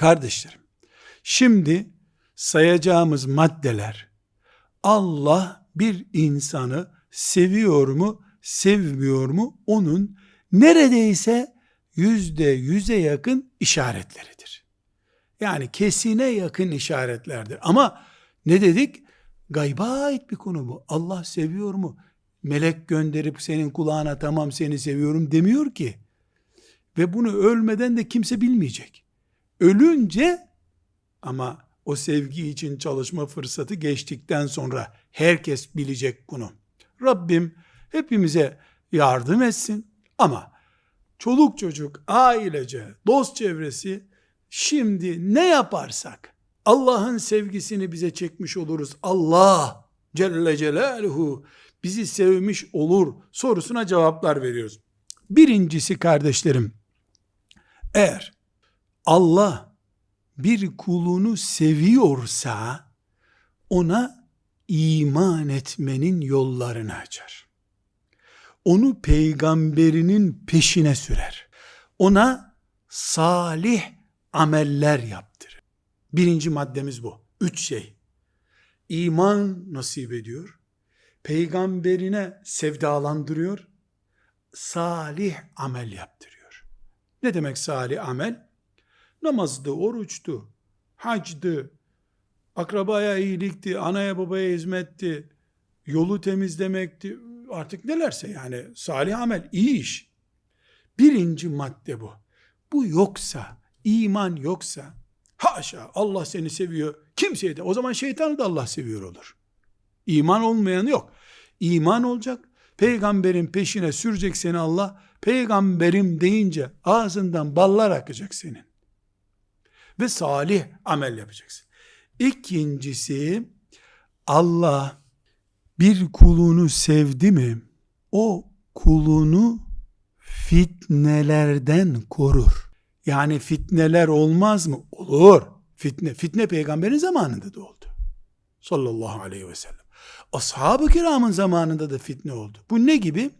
Kardeşlerim, şimdi sayacağımız maddeler Allah bir insanı seviyor mu, sevmiyor mu onun neredeyse yüzde yüze yakın işaretleridir. Yani kesine yakın işaretlerdir. Ama ne dedik? Gayba ait bir konu bu. Allah seviyor mu? Melek gönderip senin kulağına tamam seni seviyorum demiyor ki. Ve bunu ölmeden de kimse bilmeyecek. Ölünce ama o sevgi için çalışma fırsatı geçtikten sonra herkes bilecek bunu. Rabbim hepimize yardım etsin ama çoluk çocuk, ailece, dost çevresi şimdi ne yaparsak Allah'ın sevgisini bize çekmiş oluruz. Allah Celle Celaluhu bizi sevmiş olur sorusuna cevaplar veriyoruz. Birincisi kardeşlerim, eğer Allah bir kulunu seviyorsa ona iman etmenin yollarını açar. Onu peygamberinin peşine sürer. Ona salih ameller yaptırır. Birinci maddemiz bu. Üç şey. İman nasip ediyor. Peygamberine sevdalandırıyor. Salih amel yaptırıyor. Ne demek salih amel? Namazdı, oruçtu, hacdı, akrabaya iyilikti, anaya babaya hizmetti, yolu temizlemekti, artık nelerse yani salih amel, iyi iş. Birinci madde bu. Bu yoksa, iman yoksa, haşa Allah seni seviyor, kimseye de, o zaman şeytanı da Allah seviyor olur. İman olmayan yok. İman olacak, peygamberin peşine sürecek seni Allah, peygamberim deyince ağzından ballar akacak senin. Ve salih amel yapacaksın. İkincisi, Allah bir kulunu sevdi mi, o kulunu fitnelerden korur. Yani fitneler olmaz mı? Olur. Fitne, fitne peygamberin zamanında da oldu. Sallallahu aleyhi ve sellem. Ashab-ı kiramın zamanında da fitne oldu. Bu ne gibi?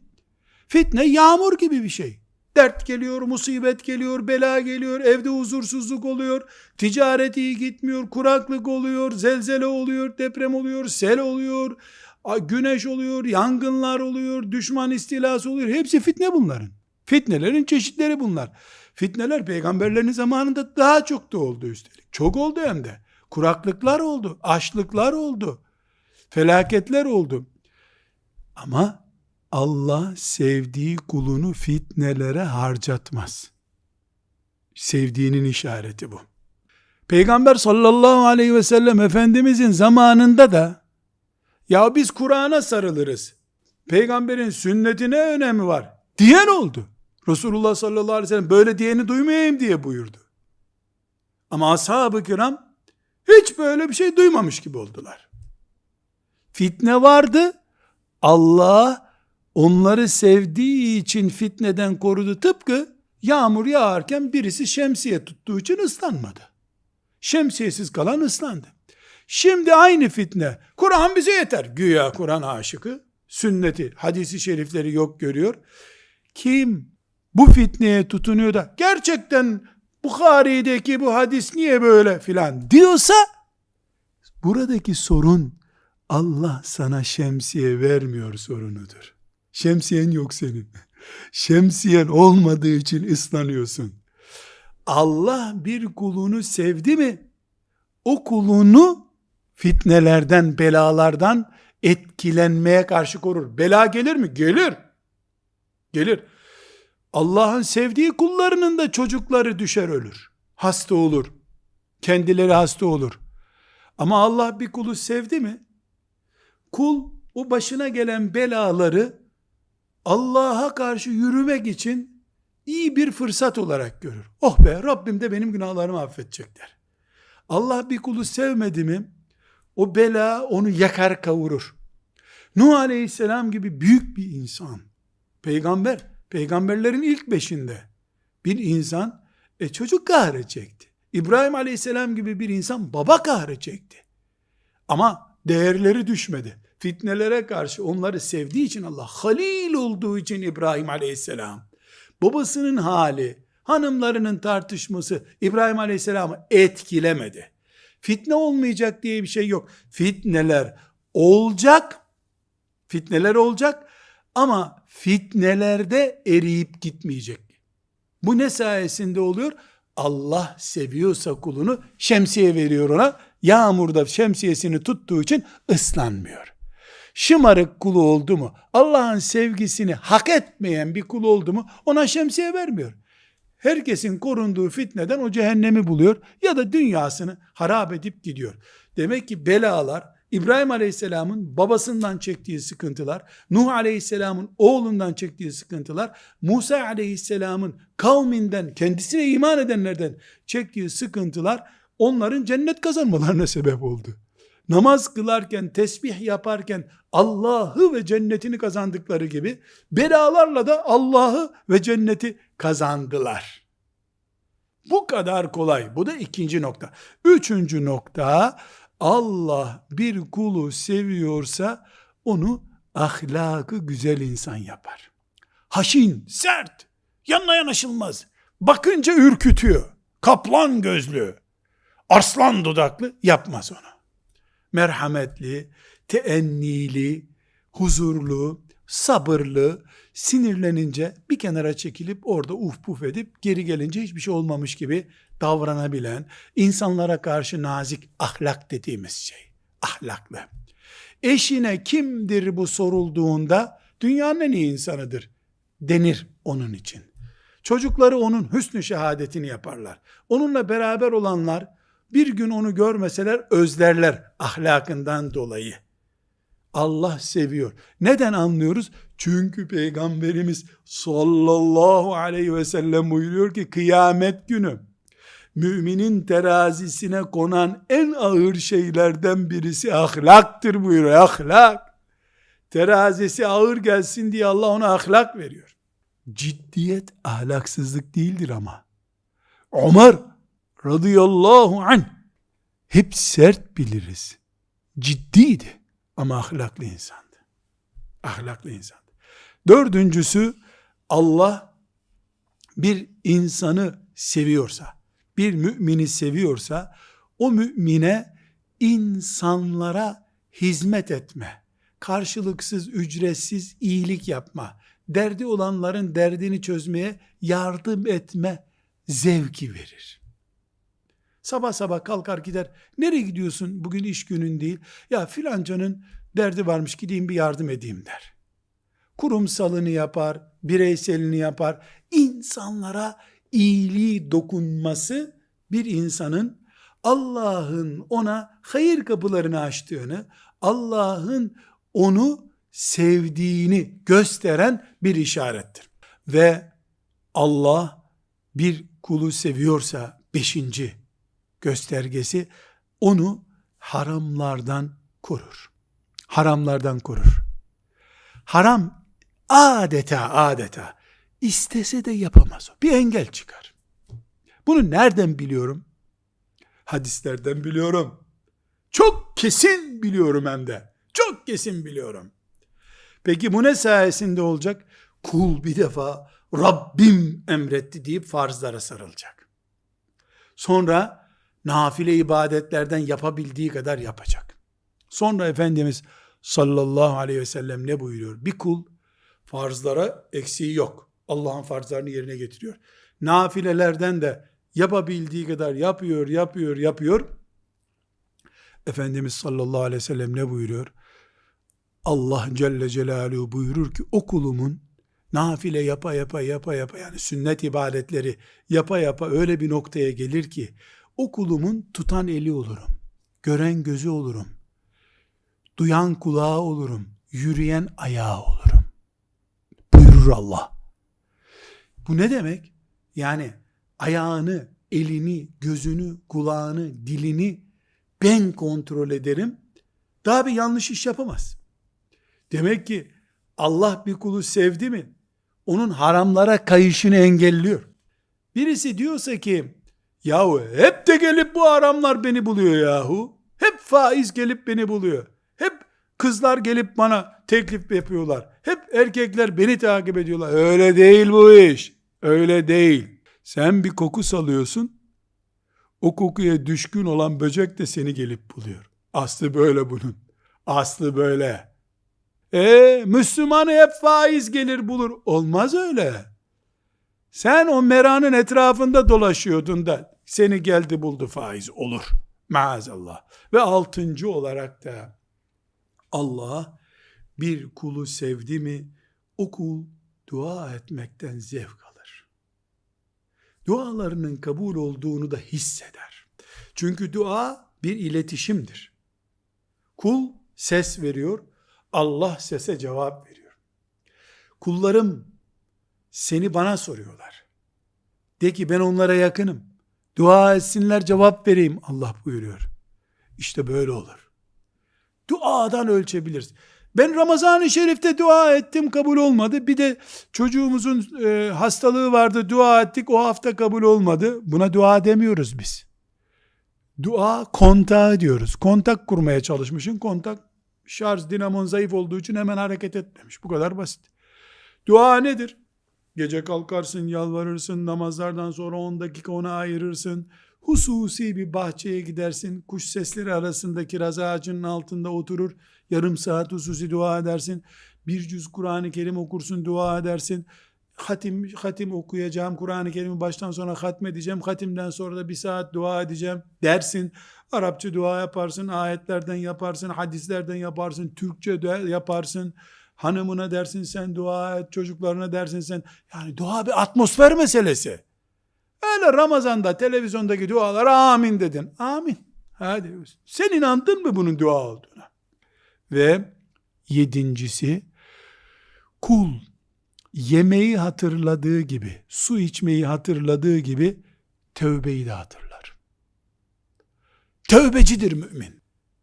Fitne yağmur gibi bir şey. Dert geliyor, musibet geliyor, bela geliyor, evde huzursuzluk oluyor, ticaret iyi gitmiyor, kuraklık oluyor, zelzele oluyor, deprem oluyor, sel oluyor, güneş oluyor, yangınlar oluyor, düşman istilası oluyor. Hepsi fitne bunların. Fitnelerin çeşitleri bunlar. Fitneler peygamberlerin zamanında daha çok da oldu üstelik. Çok oldu hem de. Kuraklıklar oldu, açlıklar oldu, felaketler oldu. Ama Allah sevdiği kulunu fitnelere harcatmaz. Sevdiğinin işareti bu. Peygamber sallallahu aleyhi ve sellem Efendimizin zamanında da ya biz Kur'an'a sarılırız. Peygamberin sünnetine önemi var. Diyen oldu. Resulullah sallallahu aleyhi ve sellem böyle diyeni duymayayım diye buyurdu. Ama ashab-ı kiram hiç böyle bir şey duymamış gibi oldular. Fitne vardı. Allah onları sevdiği için fitneden korudu. Tıpkı yağmur yağarken birisi şemsiye tuttuğu için ıslanmadı. Şemsiyesiz kalan ıslandı. Şimdi aynı fitne. Kur'an bize yeter. Güya Kur'an aşıkı. Sünneti, hadisi şerifleri yok görüyor. Kim bu fitneye tutunuyor da gerçekten Bukhari'deki bu hadis niye böyle filan diyorsa buradaki sorun Allah sana şemsiye vermiyor sorunudur. Şemsiyen yok senin. Şemsiyen olmadığı için ıslanıyorsun. Allah bir kulunu sevdi mi? O kulunu fitnelerden, belalardan etkilenmeye karşı korur. Bela gelir mi? Gelir. Gelir. Allah'ın sevdiği kullarının da çocukları düşer ölür. Hasta olur. Kendileri hasta olur. Ama Allah bir kulu sevdi mi? Kul o başına gelen belaları Allah'a karşı yürümek için iyi bir fırsat olarak görür. Oh be Rabbim de benim günahlarımı affedecek der. Allah bir kulu sevmedi mi o bela onu yakar kavurur. Nuh aleyhisselam gibi büyük bir insan, peygamber, peygamberlerin ilk beşinde bir insan e, çocuk kahrı çekti. İbrahim aleyhisselam gibi bir insan baba kahrı çekti. Ama değerleri düşmedi. Fitnelere karşı onları sevdiği için Allah halil olduğu için İbrahim aleyhisselam babasının hali hanımlarının tartışması İbrahim Aleyhisselam'ı etkilemedi. Fitne olmayacak diye bir şey yok. Fitneler olacak. Fitneler olacak ama fitnelerde eriyip gitmeyecek. Bu ne sayesinde oluyor? Allah seviyorsa kulunu şemsiye veriyor ona. Yağmurda şemsiyesini tuttuğu için ıslanmıyor. Şımarık kulu oldu mu, Allah'ın sevgisini hak etmeyen bir kul oldu mu ona şemsiye vermiyor. Herkesin korunduğu fitneden o cehennemi buluyor ya da dünyasını harap edip gidiyor. Demek ki belalar İbrahim Aleyhisselam'ın babasından çektiği sıkıntılar, Nuh Aleyhisselam'ın oğlundan çektiği sıkıntılar, Musa Aleyhisselam'ın kavminden, kendisine iman edenlerden çektiği sıkıntılar onların cennet kazanmalarına sebep oldu. Namaz kılarken, tesbih yaparken Allah'ı ve cennetini kazandıkları gibi belalarla da Allah'ı ve cenneti kazandılar. Bu kadar kolay. Bu da ikinci nokta. Üçüncü nokta Allah bir kulu seviyorsa onu ahlakı güzel insan yapar. Haşin, sert, yanına yanaşılmaz. Bakınca ürkütüyor. Kaplan gözlü, arslan dudaklı yapmaz onu. Merhametli, teennili, huzurlu, sabırlı, sinirlenince bir kenara çekilip orada uf puf edip geri gelince hiçbir şey olmamış gibi davranabilen, insanlara karşı nazik ahlak dediğimiz şey. Ahlaklı. Eşine kimdir bu sorulduğunda dünyanın en iyi insanıdır denir onun için. Çocukları onun hüsnü şehadetini yaparlar. Onunla beraber olanlar bir gün onu görmeseler özlerler ahlakından dolayı. Allah seviyor. Neden anlıyoruz? Çünkü Peygamberimiz sallallahu aleyhi ve sellem buyuruyor ki kıyamet günü müminin terazisine konan en ağır şeylerden birisi ahlaktır buyuruyor. Ahlak. Terazisi ağır gelsin diye Allah ona ahlak veriyor. Ciddiyet ahlaksızlık değildir ama. Ömer radıyallahu anh hep sert biliriz. Ciddiydi ama ahlaklı insandı. Ahlaklı insandı. Dördüncüsü Allah bir insanı seviyorsa, bir mümini seviyorsa o mümine insanlara hizmet etme, karşılıksız, ücretsiz iyilik yapma, derdi olanların derdini çözmeye yardım etme zevki verir. Sabah sabah kalkar gider. Nereye gidiyorsun? Bugün iş günün değil. Ya filancanın derdi varmış gideyim bir yardım edeyim der. Kurumsalını yapar, bireyselini yapar. İnsanlara iyiliği dokunması bir insanın Allah'ın ona hayır kapılarını açtığını, Allah'ın onu sevdiğini gösteren bir işarettir. Ve Allah bir kulu seviyorsa beşinci göstergesi onu haramlardan korur. Haramlardan korur. Haram adeta adeta istese de yapamaz. Bir engel çıkar. Bunu nereden biliyorum? Hadislerden biliyorum. Çok kesin biliyorum hem de. Çok kesin biliyorum. Peki bu ne sayesinde olacak? Kul bir defa Rabbim emretti deyip farzlara sarılacak. Sonra nafile ibadetlerden yapabildiği kadar yapacak. Sonra Efendimiz sallallahu aleyhi ve sellem ne buyuruyor? Bir kul farzlara eksiği yok. Allah'ın farzlarını yerine getiriyor. Nafilelerden de yapabildiği kadar yapıyor, yapıyor, yapıyor. Efendimiz sallallahu aleyhi ve sellem ne buyuruyor? Allah Celle Celaluhu buyurur ki o kulumun nafile yapa yapa yapa yapa yani sünnet ibadetleri yapa yapa öyle bir noktaya gelir ki o kulumun tutan eli olurum. Gören gözü olurum. Duyan kulağı olurum. Yürüyen ayağı olurum. Buyurur Allah. Bu ne demek? Yani ayağını, elini, gözünü, kulağını, dilini ben kontrol ederim. Daha bir yanlış iş yapamaz. Demek ki Allah bir kulu sevdi mi? Onun haramlara kayışını engelliyor. Birisi diyorsa ki yahu hep de gelip bu haramlar beni buluyor yahu. Hep faiz gelip beni buluyor. Hep kızlar gelip bana teklif yapıyorlar. Hep erkekler beni takip ediyorlar. Öyle değil bu iş. Öyle değil. Sen bir koku salıyorsun. O kokuya düşkün olan böcek de seni gelip buluyor. Aslı böyle bunun. Aslı böyle. E Müslümanı hep faiz gelir bulur. Olmaz öyle. Sen o meranın etrafında dolaşıyordun da seni geldi buldu faiz olur. Maazallah. Ve altıncı olarak da Allah bir kulu sevdi mi o kul dua etmekten zevk alır. Dualarının kabul olduğunu da hisseder. Çünkü dua bir iletişimdir. Kul ses veriyor, Allah sese cevap veriyor. Kullarım seni bana soruyorlar. De ki ben onlara yakınım. Dua etsinler cevap vereyim Allah buyuruyor. İşte böyle olur. Duadan ölçebiliriz. Ben Ramazan-ı Şerif'te dua ettim kabul olmadı. Bir de çocuğumuzun e, hastalığı vardı dua ettik o hafta kabul olmadı. Buna dua demiyoruz biz. Dua kontağı diyoruz. Kontak kurmaya çalışmışsın. Kontak şarj dinamon zayıf olduğu için hemen hareket etmemiş. Bu kadar basit. Dua nedir? Gece kalkarsın, yalvarırsın, namazlardan sonra 10 dakika ona ayırırsın. Hususi bir bahçeye gidersin, kuş sesleri arasında kiraz ağacının altında oturur, yarım saat hususi dua edersin. Bir cüz Kur'an-ı Kerim okursun, dua edersin. Hatim, hatim okuyacağım, Kur'an-ı Kerim'i baştan sona hatmedeceğim, hatimden sonra da bir saat dua edeceğim dersin. Arapça dua yaparsın, ayetlerden yaparsın, hadislerden yaparsın, Türkçe yaparsın. Hanımına dersin sen dua et, çocuklarına dersin sen. Yani dua bir atmosfer meselesi. Öyle Ramazan'da televizyondaki dualara amin dedin. Amin. Hadi. Sen inandın mı bunun dua olduğuna? Ve yedincisi kul yemeği hatırladığı gibi, su içmeyi hatırladığı gibi tövbeyi de hatırlar. Tövbecidir mümin.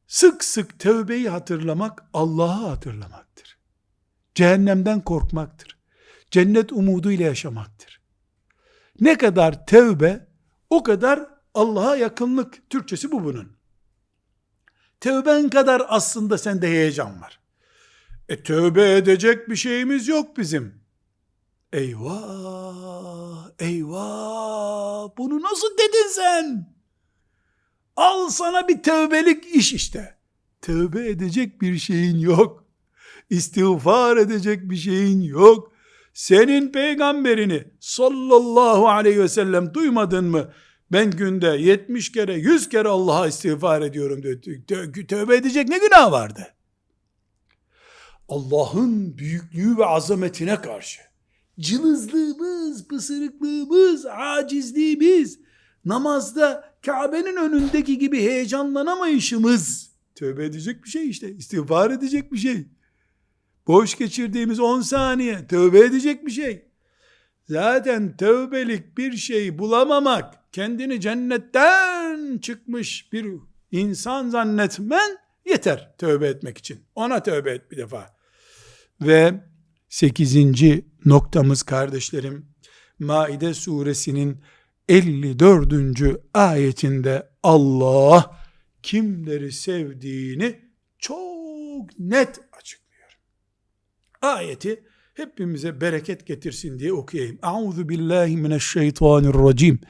Sık sık tövbeyi hatırlamak Allah'ı hatırlamaktır. Cehennemden korkmaktır. Cennet umuduyla yaşamaktır. Ne kadar tevbe o kadar Allah'a yakınlık. Türkçesi bu bunun. Tevben kadar aslında sende heyecan var. E tövbe edecek bir şeyimiz yok bizim. Eyvah, eyvah. Bunu nasıl dedin sen? Al sana bir tövbelik iş işte. Tövbe edecek bir şeyin yok. İstiğfar edecek bir şeyin yok. Senin peygamberini sallallahu aleyhi ve sellem duymadın mı? Ben günde 70 kere 100 kere Allah'a istiğfar ediyorum dedi. Tövbe edecek ne günah vardı? Allah'ın büyüklüğü ve azametine karşı cılızlığımız, pısırıklığımız, acizliğimiz, namazda Kabe'nin önündeki gibi heyecanlanamayışımız tövbe edecek bir şey işte. İstiğfar edecek bir şey. Boş geçirdiğimiz 10 saniye tövbe edecek bir şey. Zaten tövbelik bir şey bulamamak, kendini cennetten çıkmış bir insan zannetmen yeter tövbe etmek için. Ona tövbe et bir defa. Ve sekizinci noktamız kardeşlerim, Maide suresinin 54. ayetinde Allah kimleri sevdiğini çok net. Ayeti hepimize bereket getirsin diye okuyayım. Euzu billahi mineşşeytanirracim.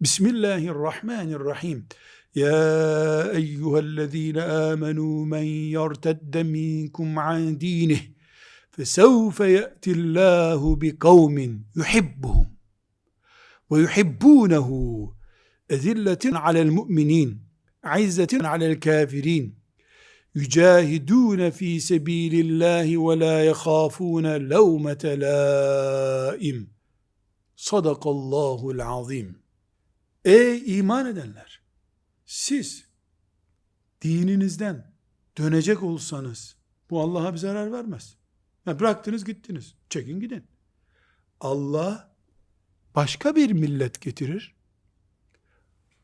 Bismillahirrahmanirrahim. Ya eyyühellezine amenu men yertedde minkum an dinih فسوف يأتي الله بقوم يحبهم ويحبونه أذلة على المؤمنين عزة على الكافرين yücahidûne fî sebîlillâhi ve lâ yekâfûne levmete lâim. Sadakallâhul azim. Ey iman edenler! Siz dininizden dönecek olsanız bu Allah'a bir zarar vermez. Yani bıraktınız gittiniz. Çekin gidin. Allah başka bir millet getirir.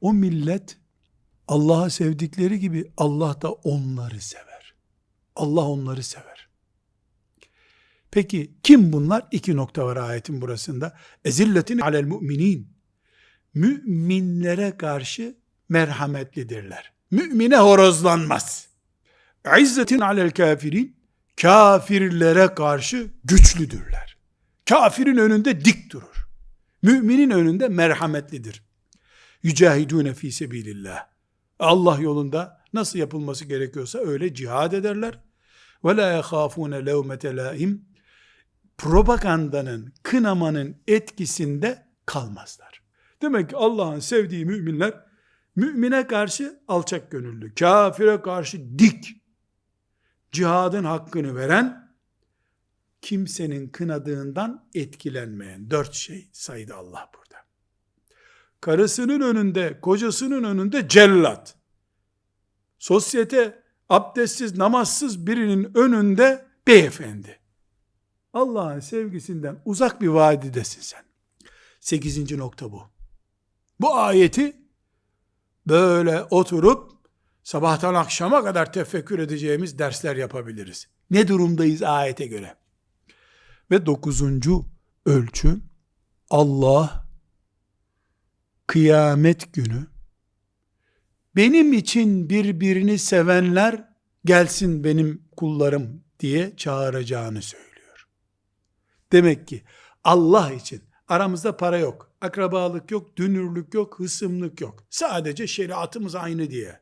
O millet Allah'ı sevdikleri gibi Allah da onları sever. Allah onları sever. Peki kim bunlar? İki nokta var ayetin burasında. Ezilletin alel müminin. Müminlere karşı merhametlidirler. Mümine horozlanmaz. İzzetin alel kafirin. Kafirlere karşı güçlüdürler. Kafirin önünde dik durur. Müminin önünde merhametlidir. Yücahidûne fî sebilillah. Allah yolunda nasıl yapılması gerekiyorsa öyle cihad ederler. Ve la yehâfûne levmete lâim. Propagandanın, kınamanın etkisinde kalmazlar. Demek ki Allah'ın sevdiği müminler, mümine karşı alçak gönüllü, kafire karşı dik, cihadın hakkını veren, kimsenin kınadığından etkilenmeyen dört şey saydı Allah burada. Karısının önünde, kocasının önünde cellat. Sosyete abdestsiz, namazsız birinin önünde beyefendi. Allah'ın sevgisinden uzak bir vadidesin sen. Sekizinci nokta bu. Bu ayeti böyle oturup sabahtan akşama kadar tefekkür edeceğimiz dersler yapabiliriz. Ne durumdayız ayete göre? Ve dokuzuncu ölçü Allah kıyamet günü benim için birbirini sevenler gelsin benim kullarım diye çağıracağını söylüyor. Demek ki Allah için aramızda para yok, akrabalık yok, dünürlük yok, hısımlık yok. Sadece şeriatımız aynı diye.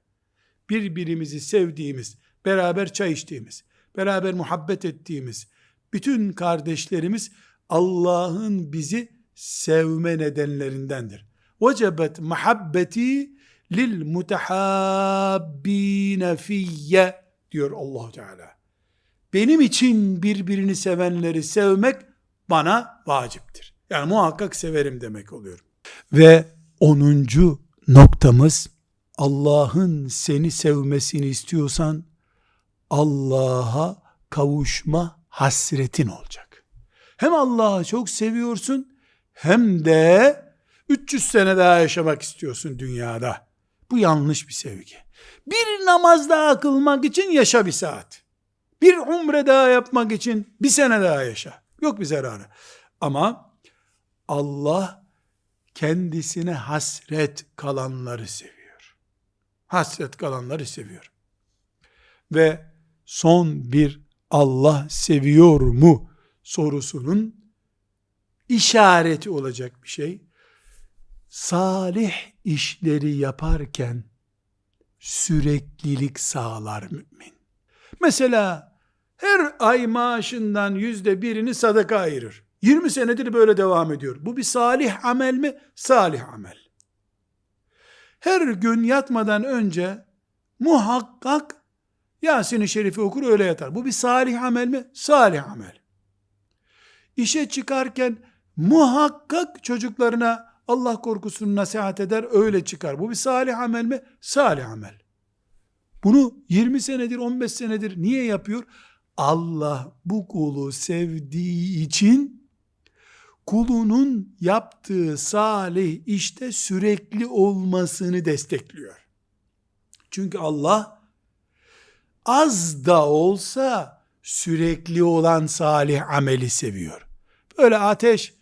Birbirimizi sevdiğimiz, beraber çay içtiğimiz, beraber muhabbet ettiğimiz bütün kardeşlerimiz Allah'ın bizi sevme nedenlerindendir. Vecebet muhabbeti lil mutahabbine fiyye diyor allah Teala. Benim için birbirini sevenleri sevmek bana vaciptir. Yani muhakkak severim demek oluyor. Ve onuncu noktamız Allah'ın seni sevmesini istiyorsan Allah'a kavuşma hasretin olacak. Hem Allah'ı çok seviyorsun hem de 300 sene daha yaşamak istiyorsun dünyada. Bu yanlış bir sevgi. Bir namaz daha kılmak için yaşa bir saat. Bir umre daha yapmak için bir sene daha yaşa. Yok bir zararı. Ama Allah kendisine hasret kalanları seviyor. Hasret kalanları seviyor. Ve son bir Allah seviyor mu sorusunun işareti olacak bir şey. Salih işleri yaparken süreklilik sağlar mümin. Mesela her ay maaşından yüzde birini sadaka ayırır. 20 senedir böyle devam ediyor. Bu bir salih amel mi? Salih amel. Her gün yatmadan önce muhakkak Yasin-i Şerif'i okur öyle yatar. Bu bir salih amel mi? Salih amel. İşe çıkarken muhakkak çocuklarına Allah korkusunu nasihat eder öyle çıkar. Bu bir salih amel mi? Salih amel. Bunu 20 senedir 15 senedir niye yapıyor? Allah bu kulu sevdiği için kulunun yaptığı salih işte sürekli olmasını destekliyor. Çünkü Allah az da olsa sürekli olan salih ameli seviyor. Böyle ateş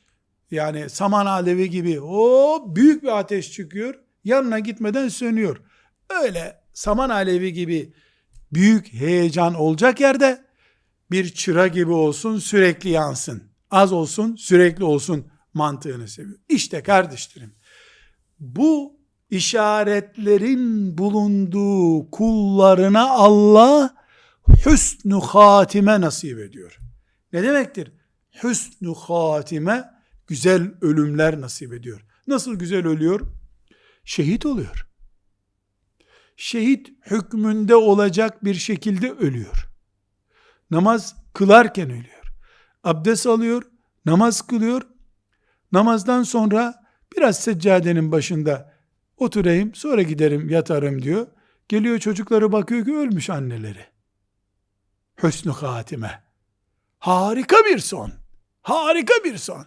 yani saman alevi gibi o büyük bir ateş çıkıyor yanına gitmeden sönüyor. Öyle saman alevi gibi büyük heyecan olacak yerde bir çıra gibi olsun sürekli yansın. Az olsun sürekli olsun mantığını seviyor. İşte kardeşlerim bu işaretlerin bulunduğu kullarına Allah hüsnü hatime nasip ediyor. Ne demektir? Hüsnü hatime güzel ölümler nasip ediyor. Nasıl güzel ölüyor? Şehit oluyor. Şehit hükmünde olacak bir şekilde ölüyor. Namaz kılarken ölüyor. Abdest alıyor, namaz kılıyor. Namazdan sonra biraz seccadenin başında oturayım sonra giderim yatarım diyor. Geliyor çocukları bakıyor ki ölmüş anneleri. Hüsnü hatime. Harika bir son. Harika bir son.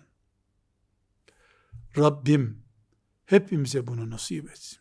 Rabbim hepimize bunu nasip etsin.